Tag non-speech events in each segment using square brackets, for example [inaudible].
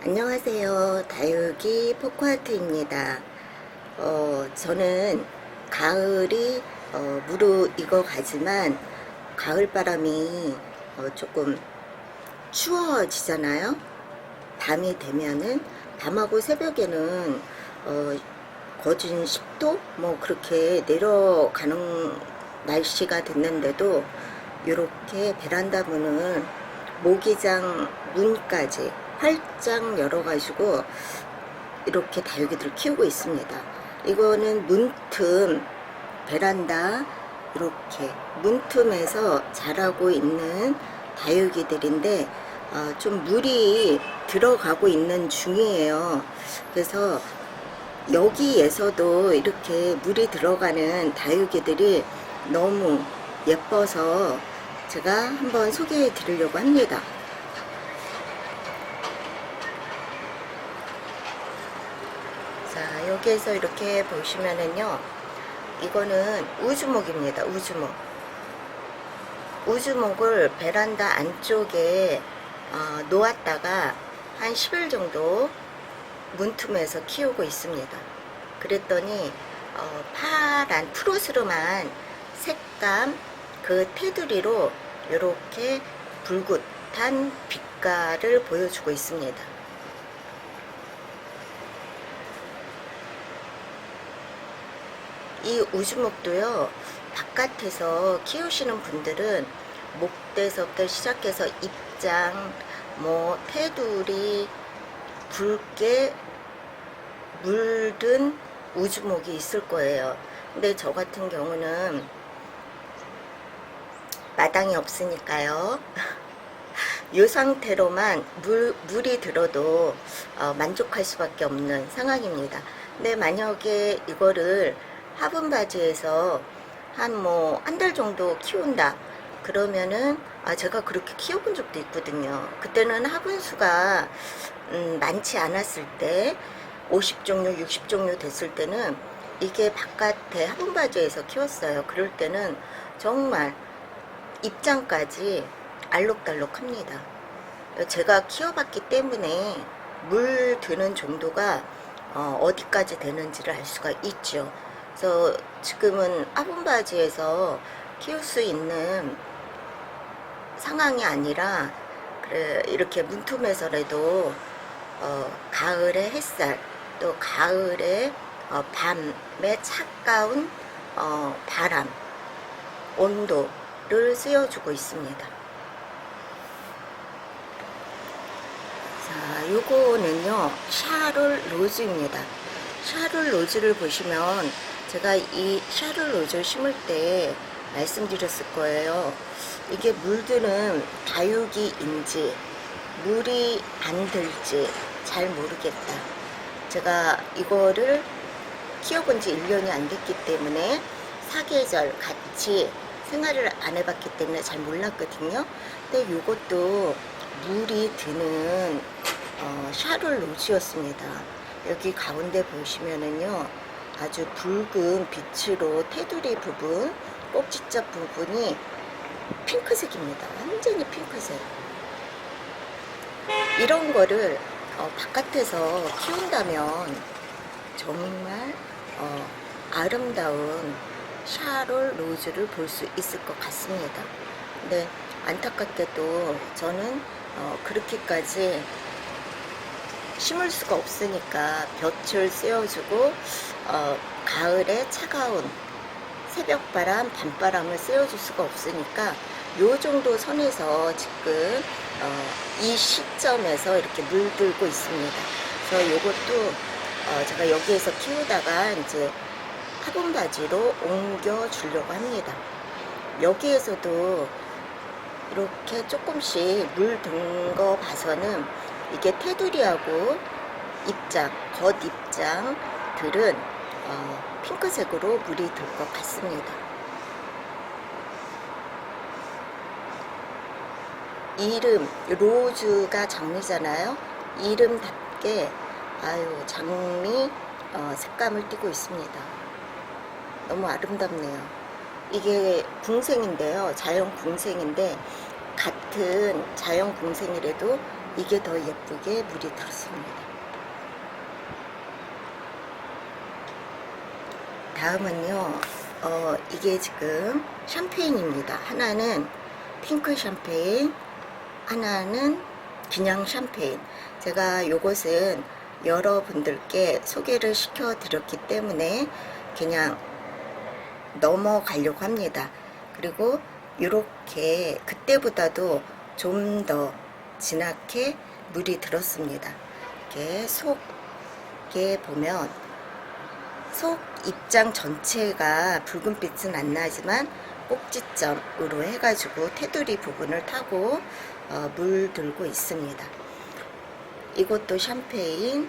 안녕하세요. 다육이 포크아트입니다. 어, 저는 가을이 어, 무르익어 가지만 가을 바람이 어, 조금 추워지잖아요. 밤이 되면은 밤하고 새벽에는 어, 거진 10도 뭐 그렇게 내려가는 날씨가 됐는데도 이렇게 베란다 문을 모기장 문까지 활짝 열어가지고 이렇게 다육이들 키우고 있습니다. 이거는 문틈 베란다 이렇게 문틈에서 자라고 있는 다육이들인데 어, 좀 물이 들어가고 있는 중이에요. 그래서 여기에서도 이렇게 물이 들어가는 다육이들이 너무 예뻐서 제가 한번 소개해 드리려고 합니다. 자, 여기에서 이렇게 보시면은요, 이거는 우주목입니다. 우주목. 우주목을 베란다 안쪽에 어, 놓았다가 한 10일 정도 문틈에서 키우고 있습니다. 그랬더니 어, 파란 푸르스름한 색감 그 테두리로 이렇게 붉은 빛깔을 보여주고 있습니다. 이 우주목도요 바깥에서 키우시는 분들은 목대서부터 시작해서 입장 뭐 테두리 붉게 물든 우주목이 있을 거예요. 근데 저 같은 경우는 마당이 없으니까요. [laughs] 이 상태로만 물, 물이 들어도 어, 만족할 수밖에 없는 상황입니다. 근데 만약에 이거를 화분 바지에서 한 뭐 한 달 정도 키운다. 그러면은 아 제가 그렇게 키워본 적도 있거든요. 그때는 화분 수가 음, 많지 않았을 때 50종류 60종류 됐을 때는 이게 바깥에 화분 바지에서 키웠어요. 그럴 때는 정말 입장까지 알록달록 합니다. 제가 키워봤기 때문에 물 드는 정도가 어, 어디까지 되는지를 알 수가 있죠 그래서 지금은 화분바지에서 키울 수 있는 상황이 아니라 그래 이렇게 문틈에서라도 어, 가을의 햇살 또 가을의 어, 밤의 차가운 어, 바람 온도를 쓰여주고 있습니다. 자, 요거는요 샤롤 로즈입니다. 샤롤 로즈를 보시면 제가 이 샤를 로즈 심을 때 말씀드렸을 거예요. 이게 물드는 다육이인지 물이 안 들지 잘 모르겠다. 제가 이거를 키워본 지 1년이 안 됐기 때문에 사계절 같이 생활을 안 해봤기 때문에 잘 몰랐거든요. 근데 이것도 물이 드는 어, 샤를 로즈였습니다. 여기 가운데 보시면은요. 아주 붉은 빛으로 테두리 부분, 꼭지점 부분이 핑크색입니다. 완전히 핑크색. 이런 거를 어, 바깥에서 키운다면 정말 어, 아름다운 샤롤 로즈를 볼 수 있을 것 같습니다. 근데 안타깝게도 저는 어, 그렇게까지 심을 수가 없으니까 볕을 쐬어주고 어, 가을에 차가운 새벽바람, 밤바람을 쐬어줄 수가 없으니까 요 정도 선에서 지금 어, 이 시점에서 이렇게 물들고 있습니다. 그래서 요것도 어, 제가 여기에서 키우다가 이제 화분 바지로 옮겨 주려고 합니다. 여기에서도 이렇게 조금씩 물 든 거 봐서는 이게 테두리하고 입장, 겉입장들은 어, 핑크색으로 물이 들것 같습니다. 이름, 로즈가 장미잖아요. 이름답게 아유 장미 어, 색감을 띠고 있습니다. 너무 아름답네요. 이게 궁생인데요. 자연 궁생인데 같은 자연 공생이라도 이게 더 예쁘게 물이 들었습니다. 다음은요, 어, 이게 지금 샴페인입니다. 하나는 핑크 샴페인, 하나는 그냥 샴페인. 제가 요것은 여러분들께 소개를 시켜 드렸기 때문에 그냥 넘어가려고 합니다. 그리고 이렇게 그때보다도 좀더 진하게 물이 들었습니다. 이렇게 속에 보면 속 입장 전체가 붉은빛은 안 나지만 꼭지점으로 해가지고 테두리 부분을 타고 어, 물들고 있습니다. 이것도 샴페인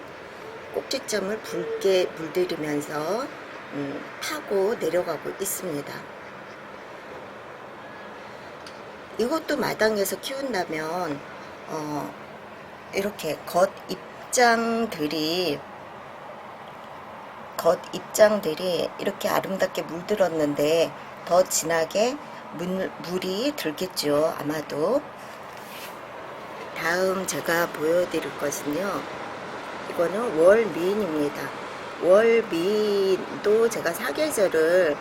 꼭지점을 붉게 물들이면서 음, 타고 내려가고 있습니다. 이것도 마당에서 키운다면 어, 이렇게 겉 입장들이 겉 입장들이 이렇게 아름답게 물들었는데 더 진하게 물, 물이 들겠죠 아마도. 다음 제가 보여드릴 것은요 이거는 월미인입니다. 월미인도 제가 사계절을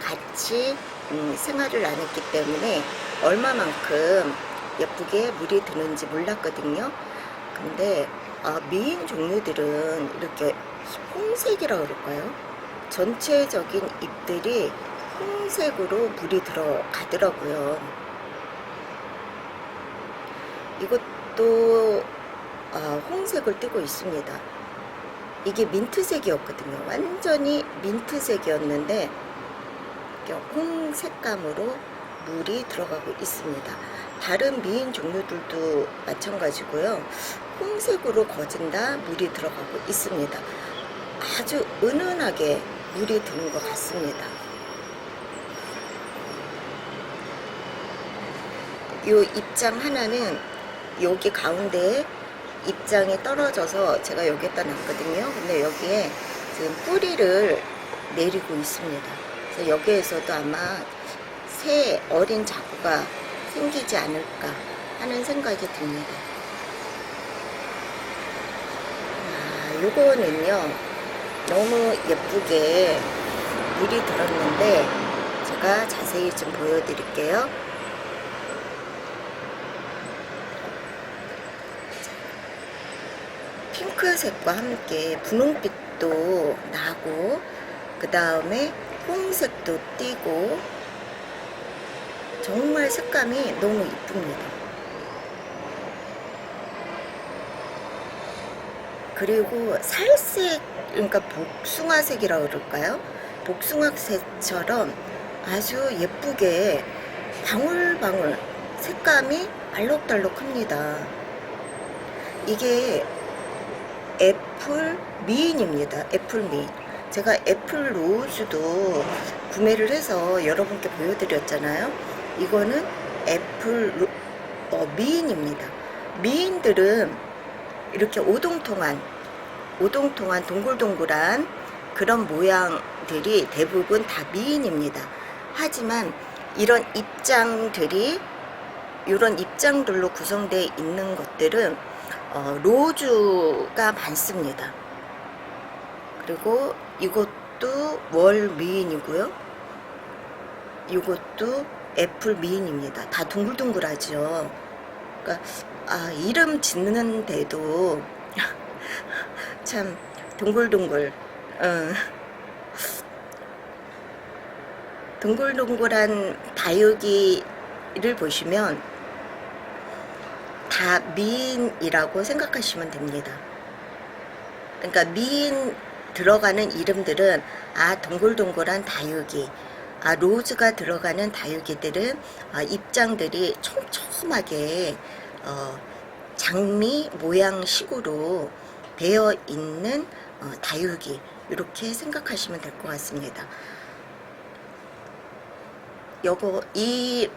같이 음, 생활을 안 했기 때문에 얼마만큼 예쁘게 물이 드는지 몰랐거든요 근데 아, 미인 종류들은 이렇게 홍색이라 그럴까요? 전체적인 잎들이 홍색으로 물이 들어가더라고요. 이것도 아, 홍색을 띠고 있습니다. 이게 민트색이었거든요. 완전히 민트색이었는데 홍색감으로 물이 들어가고 있습니다. 다른 미인 종류들도 마찬가지고요. 홍색으로 거진다 물이 들어가고 있습니다. 아주 은은하게 물이 드는 것 같습니다. 요 입장 하나는 여기 가운데에 입장이 떨어져서 제가 여기에다 놨거든요. 근데 여기에 지금 뿌리를 내리고 있습니다. 그래서 여기에서도 아마 새 어린 자구가 생기지 않을까 하는 생각이 듭니다. 아, 요거는요, 너무 예쁘게 물이 들었는데, 제가 자세히 좀 보여드릴게요. 핑크색과 함께 분홍빛도 나고, 그 다음에 홍색도 띄고, 정말 색감이 너무 이쁩니다. 그리고 살색, 그러니까 복숭아색이라 그럴까요? 복숭아색처럼 아주 예쁘게 방울방울 색감이 알록달록합니다. 이게 애플 미인입니다. 애플 미인. 제가 애플 로즈도 구매를 해서 여러분께 보여드렸잖아요. 이거는 애플 로, 어, 미인입니다. 미인들은 이렇게 오동통한 오동통한 동글동글한 그런 모양들이 대부분 다 미인입니다. 하지만 이런 입장들이 이런 입장들로 구성되어 있는 것들은 어, 로즈가 많습니다. 그리고 이것도 월 미인이고요. 이것도 애플 미인입니다. 다 둥글둥글하죠. 그러니까 아, 이름 짓는데도 [laughs] 참 동글동글 어. 동글동글한 다육이를 보시면 다 미인이라고 생각하시면 됩니다. 그러니까 미인 들어가는 이름들은 아 동글동글한 다육이 아 로즈가 들어가는 다육이들은 아, 입장들이 촘촘하게 어, 장미 모양식으로 되어 있는 어, 다육이 이렇게 생각하시면 될 것 같습니다. 요거 이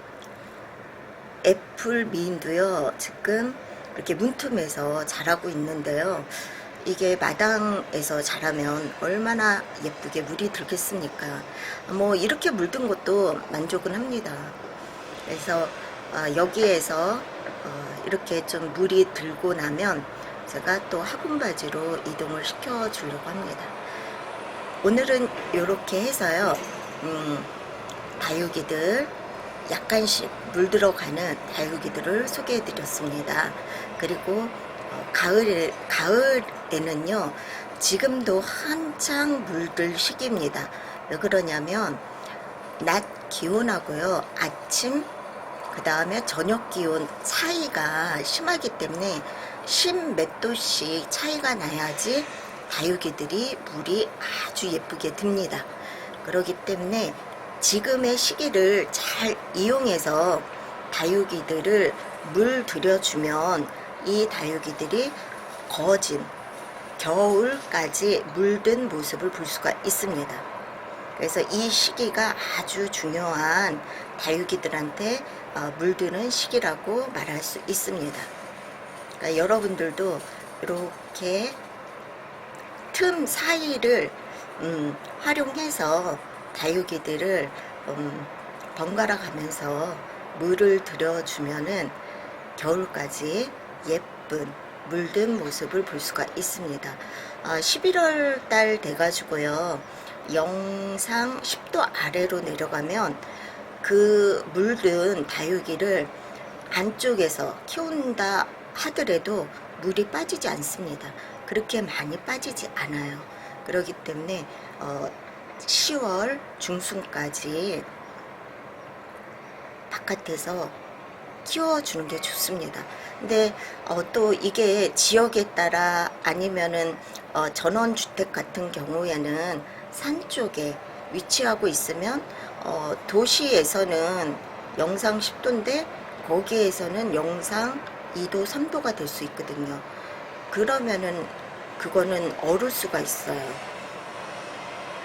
애플 미인도요 지금 이렇게 문틈에서 자라고 있는데요. 이게 마당에서 자라면 얼마나 예쁘게 물이 들겠습니까? 뭐 이렇게 물든 것도 만족은 합니다. 그래서 어, 여기에서 어, 이렇게 좀 물이 들고 나면 제가 또 화분 바지로 이동을 시켜 주려고 합니다. 오늘은 이렇게 해서요. 음, 다육이들 약간씩 물 들어가는 다육이들을 소개해 드렸습니다. 그리고 어, 가을에, 가을 에는요, 지금도 한창 물들 시기입니다. 왜 그러냐면, 낮 기온하고요, 아침, 그 다음에 저녁 기온 차이가 심하기 때문에 10몇 도씩 차이가 나야지 다육이들이 물이 아주 예쁘게 듭니다. 그렇기 때문에 지금의 시기를 잘 이용해서 다육이들을 물 들여주면 이 다육이들이 거진 겨울까지 물든 모습을 볼 수가 있습니다. 그래서 이 시기가 아주 중요한 다육이들한테 어, 물드는 시기라고 말할 수 있습니다. 그러니까 여러분들도 이렇게 틈 사이를 음, 활용해서 다육이들을 음, 번갈아 가면서 물을 들여주면은 겨울까지 예쁜 물든 모습을 볼 수가 있습니다. 아, 11월 달 돼가지고요. 영상 10도 아래로 내려가면 그 물든 다육이를 안쪽에서 키운다 하더라도 물이 빠지지 않습니다. 그렇게 많이 빠지지 않아요. 그렇기 때문에 어, 10월 중순까지 바깥에서 키워주는 게 좋습니다. 근데 어, 또 이게 지역에 따라 아니면은 어, 전원주택 같은 경우에는 산 쪽에 위치하고 있으면 어, 도시에서는 영상 10도인데 거기에서는 영상 2도, 3도가 될 수 있거든요. 그러면은 그거는 얼을 수가 있어요.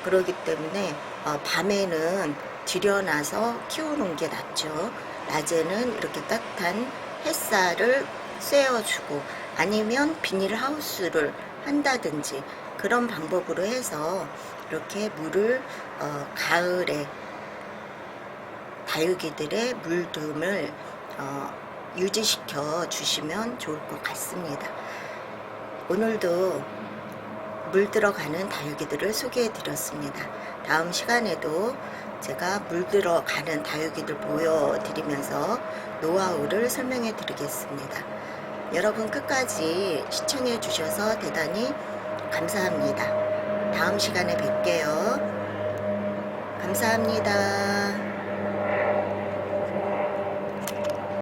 그러기 때문에 어, 밤에는 들여놔서 키우는 게 낫죠. 낮에는 이렇게 따뜻한 햇살을 쐬어주고 아니면 비닐하우스를 한다든지 그런 방법으로 해서 이렇게 물을 어, 가을에 다육이들의 물듬을 어, 유지시켜 주시면 좋을 것 같습니다. 오늘도 물 들어가는 다육이들을 소개해 드렸습니다. 다음 시간에도 제가 물 들어가는 다육이들 보여드리면서 노하우를 설명해 드리겠습니다. 여러분 끝까지 시청해 주셔서 대단히 감사합니다. 다음 시간에 뵐게요. 감사합니다.